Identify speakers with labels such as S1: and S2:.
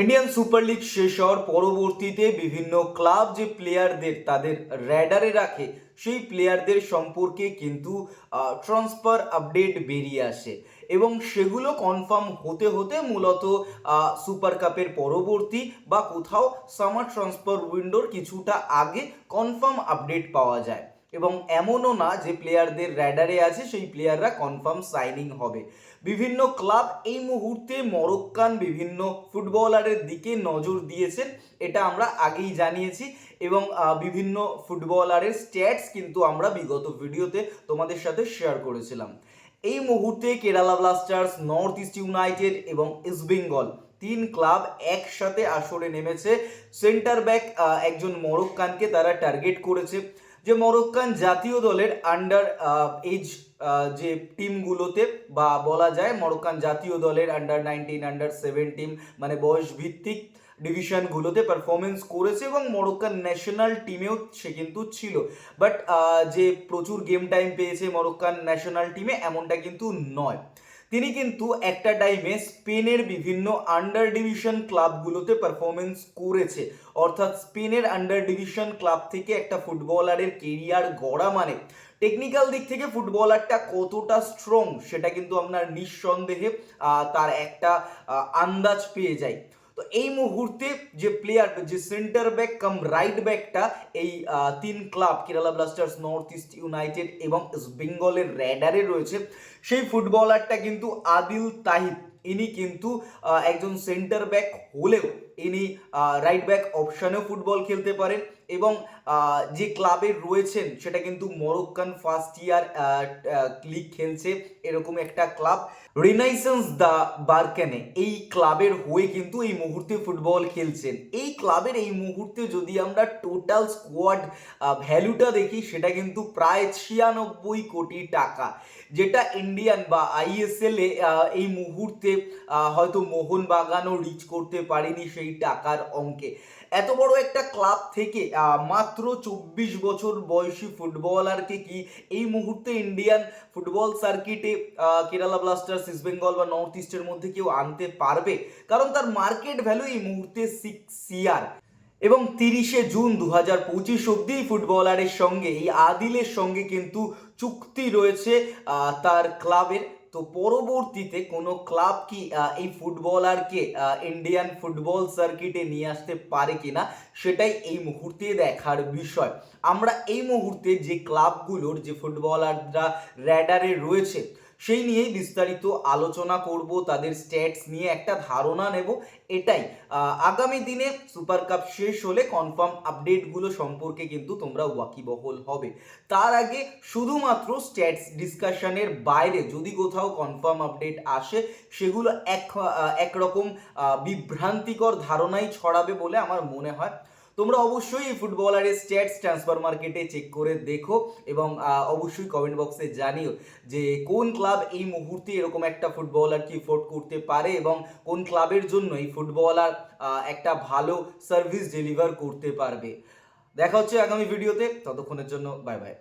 S1: Indian super league শেষ হওয়ার পরবর্তীতে বিভিন্ন ক্লাব যে প্লেয়ারদের তাদের র্যাডারে রাখে, সেই প্লেয়ারদের সম্পর্কে কিন্তু ট্রান্সফার আপডেট বেরিয়ে আসে। এবং সেগুলো কনফার্ম হতে হতে মূলত সুপার কাপের পরবর্তী বা কোথাও সামার ট্রান্সফার উইন্ডোর কিছুটা আগে কনফার্ম আপডেট পাওয়া যায়। এবং এমনও না যে প্লেয়ারদের র্যাডারে আছে, সেই প্লেয়াররা কনফার্ম সাইনিং হবে। বিভিন্ন ক্লাব এই মুহূর্তে মরক্কান বিভিন্ন ফুটবলারের দিকে নজর দিয়েছেন, এটা আমরা আগেই জানিয়েছি এবং বিভিন্ন ফুটবলারের স্ট্যাটস কিন্তু আমরা বিগত ভিডিওতে তোমাদের সাথে শেয়ার করেছিলাম। এই মুহূর্তে Kerala Blasters North East United এবং ইস্ট বেঙ্গল তিন ক্লাব একসাথে আসরে নেমেছে। সেন্টার ব্যাক একজন মরক্কানকে তারা টার্গেট করেছে। যে মরক্কান জাতীয় দলের আন্ডার এজ যে টিমগুলোতে বা বলা যায় মরক্কান জাতীয় দলের আন্ডার নাইনটিন আন্ডার সেভেন্টিন মানে বয়স ভিত্তিক ডিভিশনগুলোতে পারফরমেন্স করেছে এবং মরক্কান ন্যাশনাল টিমেও সে কিন্তু ছিল। বাট যে প্রচুর গেম টাইম পেয়েছে মরক্কান ন্যাশনাল টিমে এমনটা কিন্তু নয়। তিনি কিন্তু একটা টাইমে স্পেনের বিভিন্ন আন্ডার ডিভিশন ক্লাবগুলোতে পারফরমেন্স করেছে। অর্থাৎ স্পেনের আন্ডার ডিভিশন ক্লাব থেকে একটা ফুটবলারের কেরিয়ার গড়া মানে। টেকনিক্যাল দিক থেকে ফুটবলারটা কতটা স্ট্রং সেটা কিন্তু আপনার নিঃসন্দেহে তার একটা আন্দাজ পেয়ে যায়। তো এই মুহূর্তে যে প্লেয়ার যে সেন্টার ব্যাক কাম রাইট ব্যাকটা এই তিন club Kerala Blasters North East United এবং বেঙ্গলের র্যাডারে রয়েছে। সেই ফুটবলারটা কিন্তু আদিল তাহিদ। ইনি কিন্তু একজন সেন্টার ব্যাক হলেও ইনি রাইট ব্যাক অপশানেও ফুটবল খেলতে পারেন এবং যে ক্লাবে রয়েছেন সেটা কিন্তু মরক্কান ফার্স্ট ইয়ার লিগ খেলছে এরকম একটা ক্লাব রিনাইসেন্স দা বারকানে এই ক্লাবের হয়ে কিন্তু এই মুহূর্তে ফুটবল খেলছেন। এই ক্লাবের এই মুহূর্তে যদি আমরা টোটাল স্কোয়াড ভ্যালুটা দেখি সেটা কিন্তু প্রায় ছিয়ানব্বই কোটি টাকা। যেটা ইন্ডিয়ান বা আইএসএল এ এই মুহূর্তে হয়তো মোহনবাগানও রিচ করতে পারেনি সেই টাকার অঙ্কে। এত বড় একটা ক্লাব থেকে মাত্র চব্বিশ বছর বয়সী ফুটবলারকে কি এই মুহূর্তে ইন্ডিয়ান ফুটবল সার্কিটে কেরালা ব্লাস্টার্স, ইস্ট বেঙ্গল বা নর্থ ইস্টের মধ্যে কেউ আনতে পারবে? কারণ তার মার্কেট ভ্যালু এই মুহূর্তে সিক্স সিআর এবং তিরিশে জুন দু হাজার পঁচিশ অব্দি ফুটবলারের সঙ্গে, এই আদিলের সঙ্গে কিন্তু চুক্তি রয়েছে তার ক্লাবের তো পরবর্তীতে কোনো ক্লাব কি এই ফুটবলারকে ইন্ডিয়ান ফুটবল সার্কিটে নিয়ে আসতে পারে কিনা, সেটাই এই মুহূর্তে দেখার বিষয়। আমরা এই মুহূর্তে যে ক্লাবগুলোর যে ফুটবলাররা র্যাডারে রয়েছে সেই নিয়েই বিস্তারিত আলোচনা করব, তাদের স্ট্যাটস নিয়ে একটা ধারণা নেব, এটাই। আগামী দিনে সুপার কাপ শেষ হলে কনফার্ম আপডেটগুলো সম্পর্কে কিন্তু তোমরা ওয়াকিবহল হবে। তার আগে শুধুমাত্র স্ট্যাটস ডিসকাশনের বাইরে যদি কোথাও কনফার্ম আপডেট আসে, সেগুলো এক একরকম বিভ্রান্তিকর ধারণাই ছড়াবে বলে আমার মনে হয়। তোমরা অবশ্যই এই ফুটবলারের স্ট্যাটস ট্রান্সফার মার্কেটে চেক করে দেখো এবং অবশ্যই কমেন্ট বক্সে জানিও যে কোন ক্লাব এই মুহূর্তে এরকম একটা ফুটবলার কি ফোর্ট করতে পারে এবং কোন ক্লাবের জন্য এই ফুটবলার একটা ভালো সার্ভিস ডেলিভার করতে পারবে। দেখা হচ্ছে আগামী ভিডিওতে ততক্ষণের জন্য বাই বাই